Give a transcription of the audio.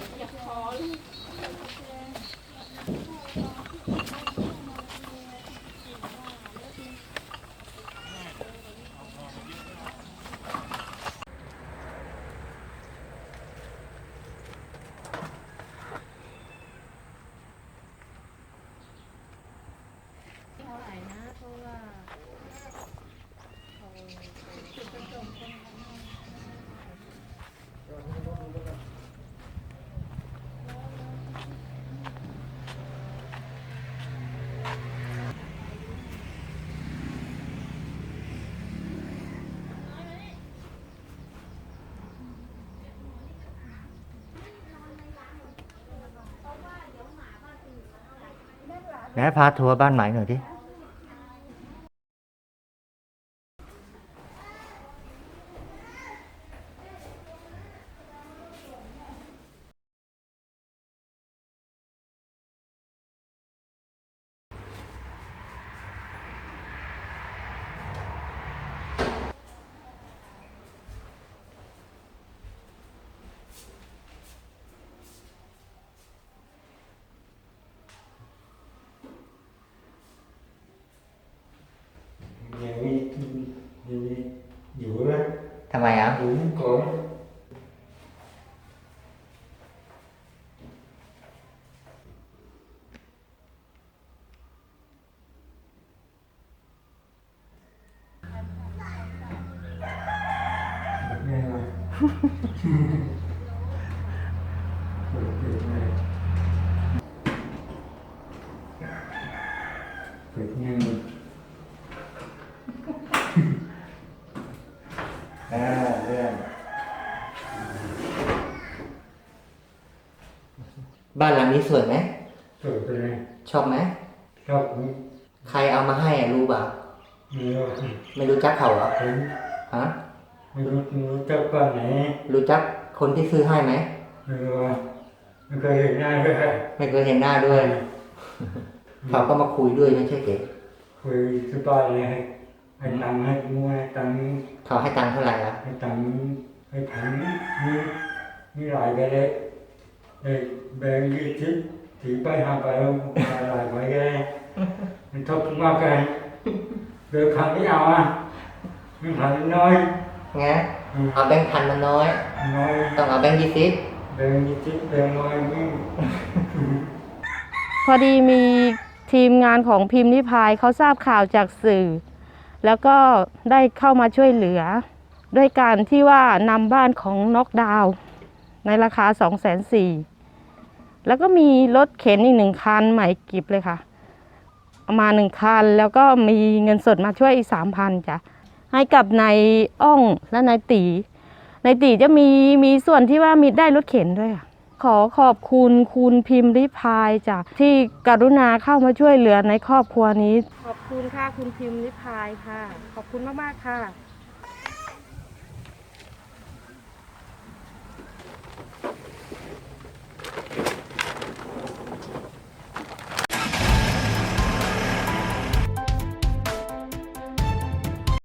Yeah, ไหนพาทัวร์บ้านใหม่หน่อยดิ อย่างนี้อย่างนี้อยู่นะ ทำไมอะอยู่ก่อนแม่มาเปิดเปิดแม่เปิดยัง อ่าเพื่อน บ้านหลังนี้สวยไหมเปิดไปเลยชอบไหมชอบนี้ใครเอามาให้อะรู้เปล่าไม่รู้ไม่รู้จักเขาเหรอเห็นฮะไม่รู้ไม่รู้จักบ้านไหนรู้จักคนที่ซื้อให้ไหมไม่รู้ว่าไม่เคยเห็นหน้าด้วยไม่เคยเห็นหน้าด้วยเขาก็มาคุยด้วยไม่ใช่เก๋คุยสบายเลยให้ให้ตังค์ให้มัวให้ตังค์เขาให้ตังค์เท่าไหร่อะให้ตังค์ให้ผันมีมีหลายไปเลย เลยแบงค์ยี่สิบถือไปห้าไปแล้วหลายไปก็ได้มันทบมากกันเดินพันไม่เอาอะมันพันน้อยไงเอาแบงค์พันมันน้อยน้อยต้องเอาแบงค์ยี่สิบแบงค์ยี่สิบแบงค์น้อยนี่พอดีมีทีมงานของพิมพ์นิพายเขาทราบข่าวจากสื่อ แล้วก็ได้เข้ามาช่วยเหลือ ด้วยการที่ว่านำบ้านของน็อกดาวน์ในราคา 2 4 0 0 0 0 แล้วก็มีรถเข็นอีกหนึ่งคันใหม่กิบเลยค่ะ เอามาหนึ่งคันแล้วก็มีเงินสดมาช่วยอีกสามพันจ้ะให้กับนายอ้องและนายตีนายตีจะมีมีส่วนที่ว่ามีได้รถเข็นด้วยค่ะ ขอขอบคุณคุณพิมพ์ริพายจ้ะที่กรุณาเข้ามาช่วยเหลือในครอบครัวนี้ ขอบคุณค่ะคุณพิมพ์ริพายค่ะ ขอบคุณมากๆค่ะ